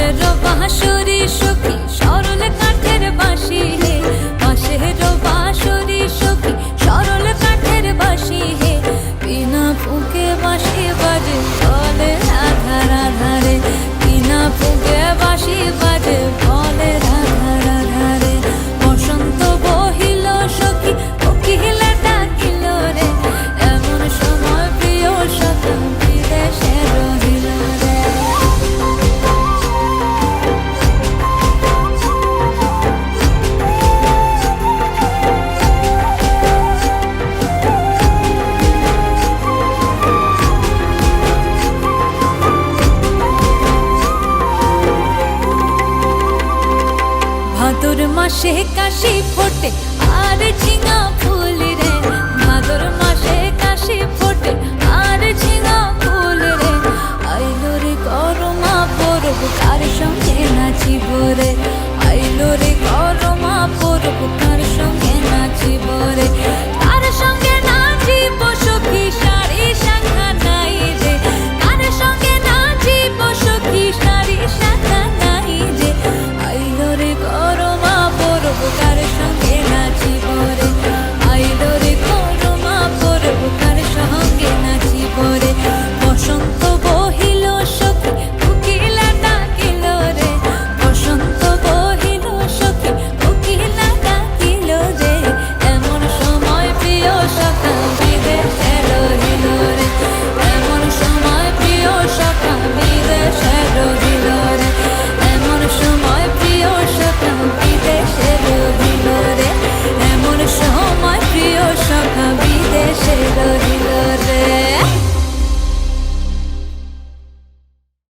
সুরের বাঁশুরি সুখী সরল কাঠের বাঁশি ভাদুর মাসে কাশি ফোটে। আর ঝিঙে